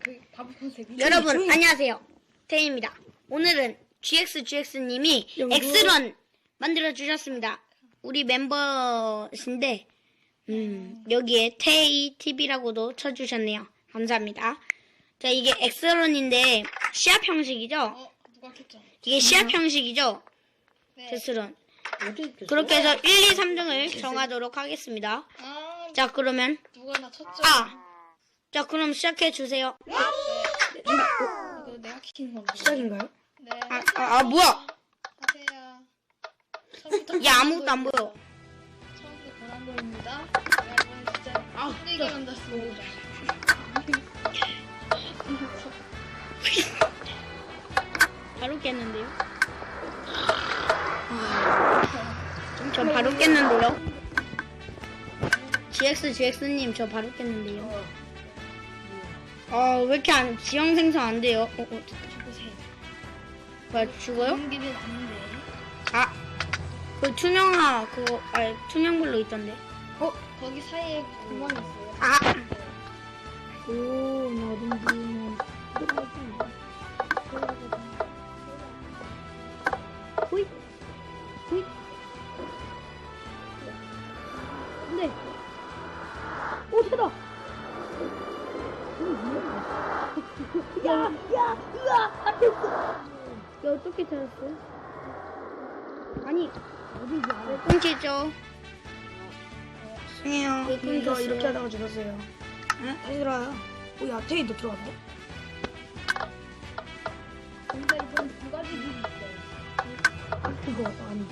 그. 여러분 안녕하세요 태입니다 오늘은 GX GX님이 영구. 엑스런 만들어 주셨습니다 우리 멤버신데 음, 여기에 테이 TV라고도 쳐주셨네요 감사합니다 자 이게 엑스런인데 시합 형식이죠 어? 이게 시합 형식이죠 네. 엑스런 있겠어? 그렇게 해서 1, 2, 3등을 정하도록 하겠습니다 아 자 그러면 누가 나 쳤죠? 아! 자 그럼 시작해 주세요 이거 내가 키는 건데. 시작인가요? 네. 아, 아, 아, 뭐야 하세요. 처음부터 야 아무것도 안 보여 처음부터 권한도입니다. 여러분 진짜 아, 힘들게 만들었습니다. 바로 깼는데요? 저 바로 깼는데요? GX, GX님, 저 바로 깼는데요? 아, 왜 이렇게 안, 지형 생성 안 돼요? 어, 어. 죽으세요. 뭐야, 죽어요? 그런 길은 아닌데. 아, 그 투명화, 그거, 아, 투명블로 있던데. 어? 거기 사이에 구멍이 있어요. 아! 오, 나 어딘 야, 야, 으아! 안 됐어! 야, 어떻게 찾았어? 아니, 어딘지 알아? 끊기죠? 아니에요. 왜 이거 끊겼어요? 이렇게 하다가 죽었어요. 에? 다시 들어와요. 오, 야, 테이도 들어왔네? 근데 이건 두 가지 길이 있어요. 그거, 아니.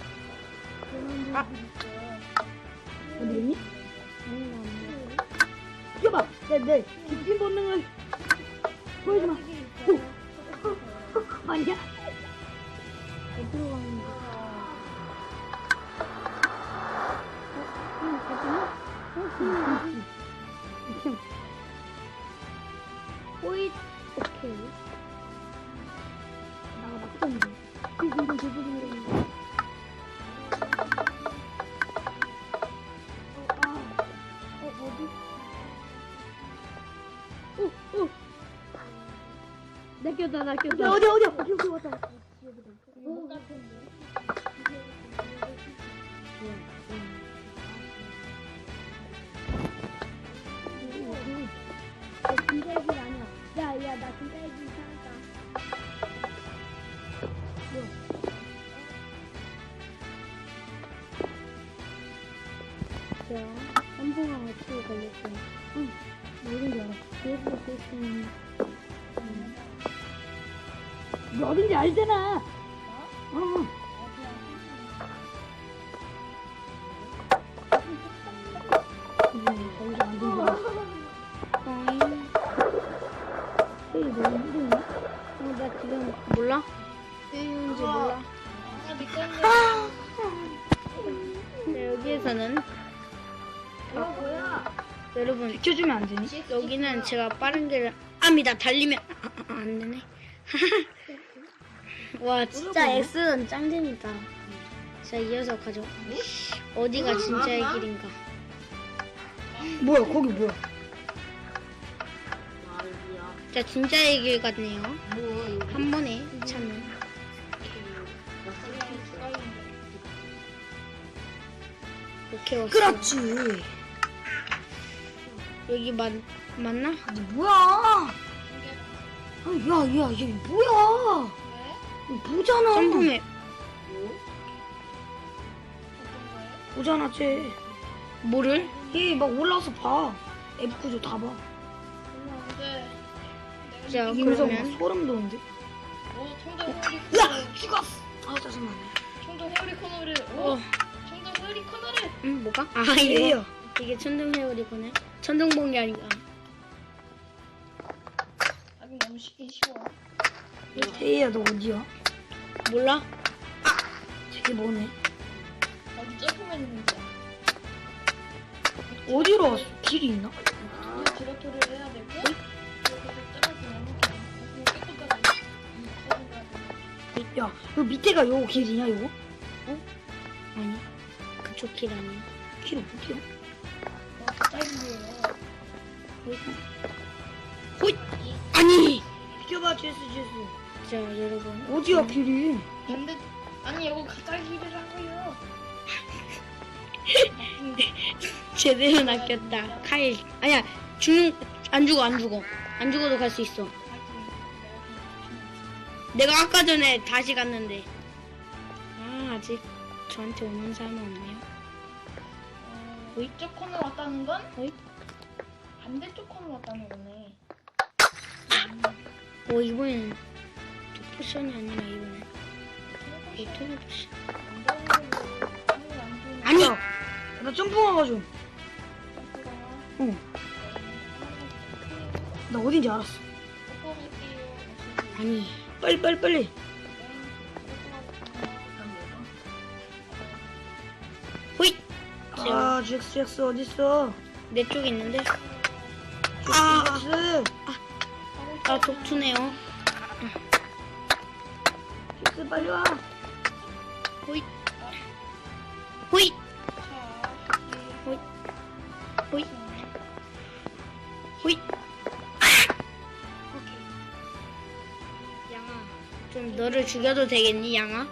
아. 어디 있니? 뛰어봐! 내, 내, 집진 본능을 보여지 마. 아니야? 어디로 가는 거야? 호잇! 오케이. 나가. 이거, 이거, 이거, 이거, 이거. 낚였다, 낚였다. 야, 어디, 어디야? 어디, 어디, 왔다. 뭐? 나 진짜 애기 아니야. 야, 야, 나 진짜 애기. 자, 깜봉아 어떻게 걸렸어? 응, 알았어. 그래서 그랬으 면. 너 어딘지 알잖아. 어. 음, 너무 힘드네. 어, 나 지금 몰라? 헤이인지 몰라. 아, 내 건데. 네, 여기에서는? 여러분 비켜주면 안 되니? 여기는 제가 빠른 길을 압니다. 달리면 아, 아, 안 되네. 와 진짜 X는 짱 재밌다. 자 이어서 가죠. 어디가 진짜의 길인가? 뭐야, 거기 뭐야? 자 진짜의 길 같네요. 한 번에 찾는. 이렇게 왔어. 그렇지. 여기 맞 맞나? 아니, 뭐야? 아니, 야, 야, 얘 뭐야? 보잖아. 거예요? 보잖아, 쟤. 뭐를? 얘 막 올라와서 봐. F 구조 다 봐. 자막 그러면 소름 돋는데? 오, 야! 코너를. 죽었어! 아, 짜증나네. 총정 회오리 코너를. 오! 어, 총정 회오리 코너를. 음 뭐가? 아 이거 얘요. 이게 천둥 회오리구나. 천둥번개 아닌가? 하긴 너무 쉽긴 쉬워. 태희야, 너 어디야? 몰라? 저게 뭐네? 어디 점프만 있는데. 어디로 왔어? 길이 있나? 또 드래프를 해야 되고. 이렇게 이렇게. 야, 요 밑에가 요 길이냐, 요거? 아니. 그쪽. 2초 킬하니. 키로 키로. 어, 갑자기예요. 호잇. 호잇! 아니! 비켜봐 제스 제 스. 자, 여러분. 어디야 길이? 근데 아니 이거 갑자기 일이라고요. 제대로 낚였다. 카일. 아니야, 죽는, 안 죽어, 안 죽어. 안 죽어도 갈 수 있어. 내가 아까 전에 다시 갔는데. 아, 아직 저한테 오는 사람은 없네요. 어, 이쪽 코너 왔다는 건 어이? 반대쪽 코너 왔다는 거네. 오, 이번엔 도포션이 아니라 이번엔 모토리 포션. 아니! 야, 나 점프가 가지고. 응. 나 어딘지 알았어. 아니, 빨리 빨리 빨리. 호잇! 아 제스 어디 있어? 내 쪽에 있는데. 아 아, 제스 아, 독투네요. 빨리 와. 호잇! 호잇! 호잇! 호잇! 호잇! 양아, 좀 너를 죽여도 되겠니, 양아?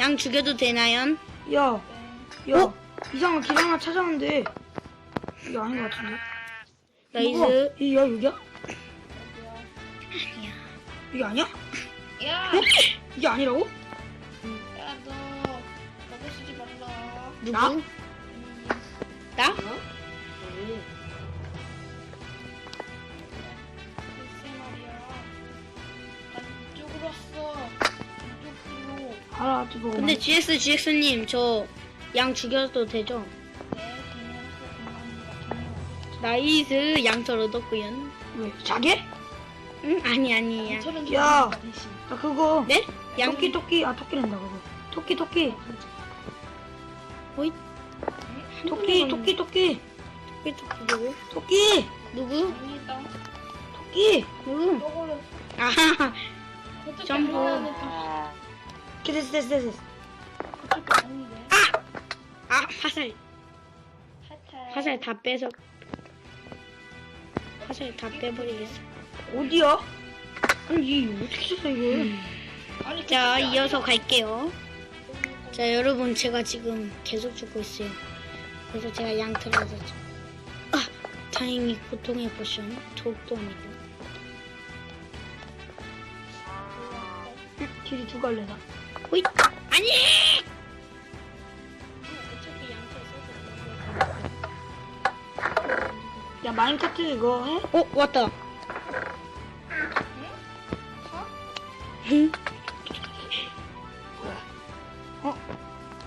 양 죽여도 되나요? 야, 야 어? 이상한 길 하나 찾았는데 이게 아닌 것 같은데? 나이스. 이 야 여기야? 이게 아니야? 야, 이게 아니라고? 야, 너 거기 쓰지 말라. 누구? 나? 음, 나? 글쎄 말이야. 난 이쪽으로 왔어. 이쪽으로. 알아, 저 보고. 근데 GX, GX님, 저 양 죽여도 되죠? 네. 나이스, 양털 얻었구요. 왜? 자게? 응? 아니, 아니, 양. 저는 야. 좋아합니다, 대신. 아 그거. 네? 양, 토끼 토끼 아 토끼란다 그거. 토끼 토끼 호잇. 토끼 토끼 토끼 토끼, 토끼, 누구? 토끼 누구? 토끼. 누구? 그쪽이 점프. 아니라니까. 오케이, 됐어 됐어 됐어. 아닌데. 아, 화살. 화살 다 빼서. 화살 다 빼버리겠어. 어디야? 아니 이게 어떻게 찾아 이거? 자, 이어서. 갈게요. 자, 여러분, 제가 지금 계속 죽고 있어요. 그래서 제가 양털을 얻었죠. 아, 다행히 고통의 포션. 독도 아니고. 응, 길이 두 갈래다. 호잇! 아니! 야 마인카트 이거 해? 어, 왔다.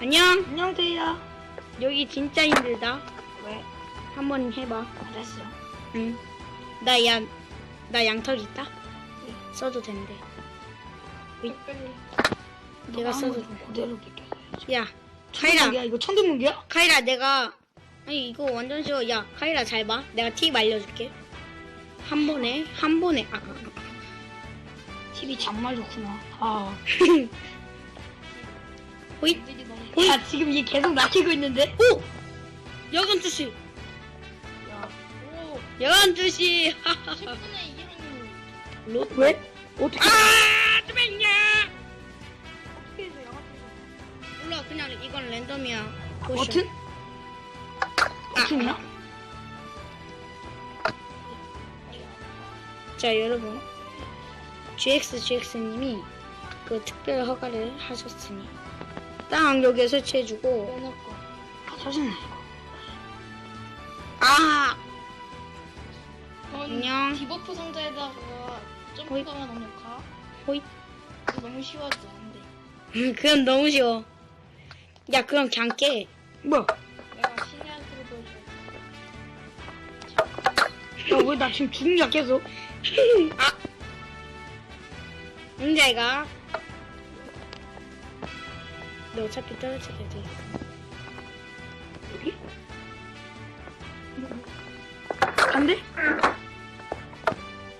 안녕. 안녕 태희야. 여기 진짜 힘들다. 왜? 한번 해봐. 알았어. 응. 나 양, 나 양털 있다? 써도 된대. 빨리. 내가 써도 돼. 그대로 느껴. 야, 카이라. 야 이거 천둥문기야? 카이라, 내가. 아니, 이거 완전 쉬워. 야, 카이라 잘 봐. 내가 팁 알려줄게. 한 번에, 한 번에. 아, 아, 아. TV 정말 좋구나. 아. 호잇. 야 지금 얘 계속 낚이고 있는데? 오! 여건 투시. 야. 오, 여건 투시. 10분의 2는 로, 왜? 어떻게? 아, 좀 했냐? 어떻게 해서 양아치 몰라, 그냥 이건 랜덤이야. 포션. 버튼? 버튼이야? 자 여러분 GX GX님이 그 특별 허가를 하셨으니 딱 여기에 설치해주고 빼놓고. 아 짜증나. 아넌 안녕. 디버프 상자에다가 호잇. 점프가 넣으면 가. 호잇 이거 너무 쉬워져, 안 돼. 음, 그건 너무 쉬워 야 그럼 그냥 깨 뭐야? 내가 신의 한 수를 보여줘. 야왜 나 지금 죽냐 계속? 응자이 가너 어차피 떨어져야 돼 여기? 안 돼?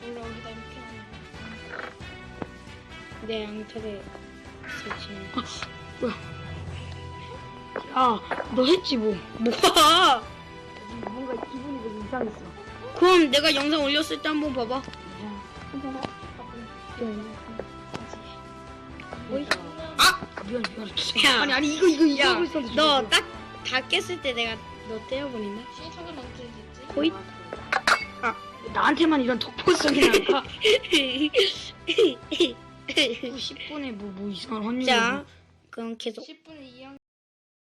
원래 여기다 이렇게 하는 내 양털에 설치는 뭐야? 야, 너 했지 뭐. 뭐야? 뭔가 기분이 되게 이상했어. 그럼 내가 영상 올렸을 때 한번 봐봐. 어이? 아! 미안, 미안. 야. 아니, 아니, 이거, 이거, 이거 야, 하고 있었는데. 너딱다 깼을 때 내가 너 언제 됐지? 호잇. 나한테만 이런 덕포성이 나까? 10분에 뭐, 뭐 이상한 헌일. 자, 그럼 계속 10분에